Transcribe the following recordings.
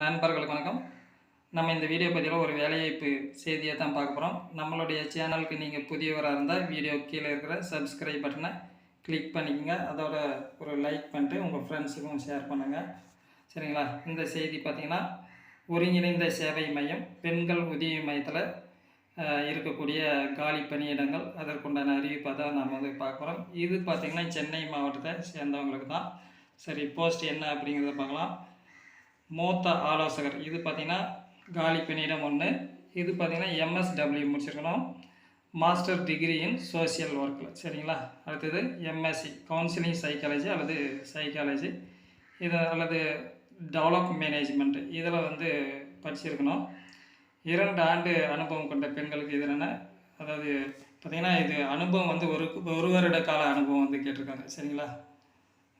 நண்பர்களுக்கு வணக்கம். நம்ம இந்த வீடியோ பதிவில் ஒரு வேலைவாய்ப்பு செய்தியை தான் பார்க்க போகிறோம் நம்மளுடைய சேனலுக்கு நீங்கள் புதியவராக இருந்தால் வீடியோ கீழே இருக்கிற சப்ஸ்கிரைப் பட்டனை கிளிக் பண்ணிக்கோங்க. அதோட ஒரு லைக் பண்ணிட்டு உங்கள் ஃப்ரெண்ட்ஸுக்கும் ஷேர் பண்ணுங்கள் சரிங்களா? இந்த செய்தி பார்த்திங்கன்னா ஒருங்கிணைந்த சேவை மையம் பெண்கள் உதவி மையத்தில் இருக்கக்கூடிய காலி பணியிடங்கள். அதற்குண்டான அறிவிப்பை தான் நாம் வந்து பார்க்குறோம் இது பார்த்திங்கன்னா சென்னை மாவட்டத்தை சேர்ந்தவங்களுக்கு தான். சரி போஸ்ட் என்ன அப்படிங்கிறத பார்க்கலாம். மூத்த ஆலோசகர். இது பார்த்திங்கன்னா காலி பெண்ணிடம் ஒன்று இது பார்த்திங்கன்னா எம்எஸ்டபிள்யூ முடிச்சிருக்கணும். மாஸ்டர் டிகிரி இன் சோஷியல் ஒர்க்கில் சரிங்களா? அடுத்தது எம்எஸ்சி கவுன்சிலிங் சைக்காலஜி அல்லது சைக்காலஜி இது அல்லது டெவலப் மேனேஜ்மெண்ட் இதில் வந்து படிச்சிருக்கணும். இரண்டு ஆண்டு அனுபவம் கொண்ட பெண்களுக்கு இது என்னென்ன அதாவது பார்த்திங்கன்னா இது அனுபவம் வந்து ஒரு ஒரு வருட கால அனுபவம் வந்து கேட்டிருக்காங்க. சரிங்களா?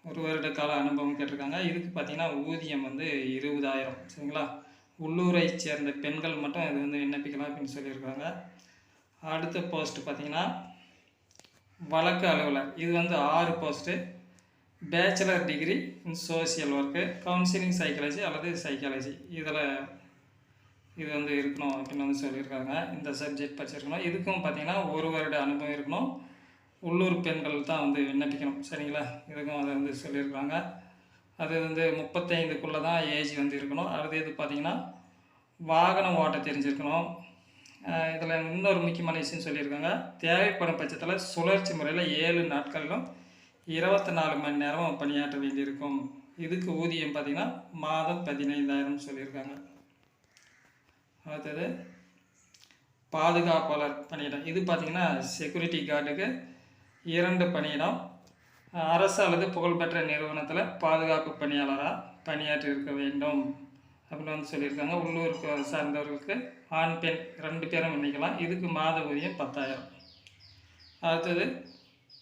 ஒரு வருட கால அனுபவம் கேட்டிருக்காங்க. இதுக்கு பார்த்தீங்கன்னா ஊதியம் வந்து இருபதாயிரம். சரிங்களா? உள்ளூரை சேர்ந்த பெண்கள் மட்டும் இது வந்து விண்ணப்பிக்கலாம் அப்படின்னு சொல்லியிருக்காங்க. அடுத்த போஸ்ட் பார்த்தீங்கன்னா வழக்கு அலுவலர். இது வந்து ஆறு post bachelor degree in social work counselling psychology அல்லது சைக்காலஜி இதில் இது வந்து இருக்கணும் அப்படின்னு வந்து சொல்லியிருக்காங்க. இந்த சப்ஜெக்ட் படிச்சிருக்கணும். இதுக்கும் பார்த்தீங்கன்னா ஒரு வருட அனுபவம் இருக்கணும். உள்ளூர் பெண்கள் தான் வந்து விண்ணப்பிக்கணும். சரிங்களா? இதுக்கும் அதை வந்து சொல்லியிருக்காங்க. அது வந்து முப்பத்தைந்துக்குள்ளே தான் ஏஜ் வந்து இருக்கணும். அடுத்து இது பார்த்தீங்கன்னா வாகனம் ஓட்ட தெரிஞ்சிருக்கணும். இதில் இன்னொரு முக்கியமான விஷயம் சொல்லியிருக்காங்க. தேவைப்படும் பட்சத்தில் சுழற்சி முறையில் ஏழு நாட்களிலும் இருபத்தி நாலு மணி நேரமும் பணியாற்ற வேண்டியிருக்கும். இதுக்கு ஊதியம் பார்த்தீங்கன்னா மாதம் பதினைந்தாயிரம் சொல்லியிருக்காங்க. அடுத்தது பாதுகாப்பாளர் பணியிடம். இது பார்த்திங்கன்னா செக்யூரிட்டி கார்டுக்கு இரண்டு பணியிடம் அரசு அல்லது புகழ்பெற்ற நிறுவனத்தில் பாதுகாப்பு பணியாளராக பணியாற்றி இருக்க வேண்டும் அப்படின்னு வந்து சொல்லியிருக்காங்க. உள்ளூருக்கு சார்ந்தவர்களுக்கு ஆண் பெண் ரெண்டு பேரும் பண்ணிக்கலாம். இதுக்கு மாத ஊதியம் பத்தாயிரம். அடுத்தது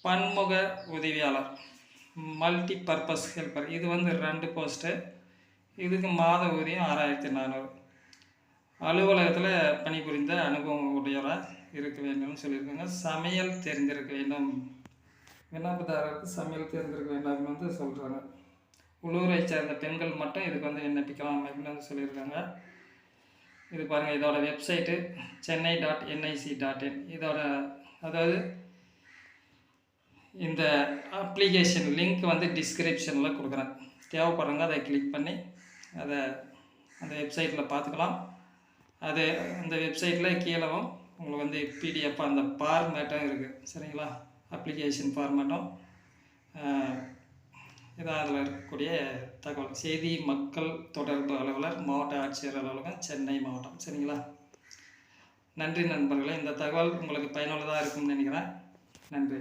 பன்முக உதவியாளர் மல்டி பர்பஸ் ஹெல்ப்பர் இது வந்து ரெண்டு போஸ்ட்டு இதுக்கு மாத ஊதியம் ஆறாயிரத்தி நானூறு. அலுவலகத்தில் பணிபுரிந்த அனுபவம் உடையவராக இருக்க வேண்டும்னு சொல்லியிருக்காங்க. சமையல் தெரிந்திருக்க வேண்டும். விண்ணப்பதாரருக்கு சமையல் தேர்ந்தெடுக்க வேண்டாம் அப்படின்னு வந்து சொல்கிறாங்க உள்ளூரை சேர்ந்த பெண்கள் மட்டும் இதுக்கு வந்து விண்ணப்பிக்கலாம் அப்படின்னு வந்து சொல்லியிருக்காங்க. இது பாருங்கள் இதோட website Chennai dot NIC dot in இதோட அதாவது இந்த அப்ளிகேஷன் லிங்க் வந்து டிஸ்கிரிப்ஷனில் கொடுக்குறேன். தேவைப்படுறவங்க அதை கிளிக் பண்ணி அதை அந்த வெப்சைட்டில் பார்த்துக்கலாம். அது அந்த வெப்சைட்டில் கீழவும் உங்களுக்கு வந்து பிடிஎஃப் அந்த பார்மேட்டும் இருக்குது சரிங்களா? அப்ளிகேஷன் ஃபார்மேட்டும் இதான் அதில் இருக்கக்கூடிய தகவல். செய்தி மக்கள் தொடர்பு அலுவலர் மாவட்ட ஆட்சியர் அலுவலகம் சென்னை மாவட்டம். சரிங்களா? நன்றி நண்பர்களே. இந்த தகவல் உங்களுக்கு பயனுள்ளதாக இருக்கும்னு நினைக்கிறேன். நன்றி.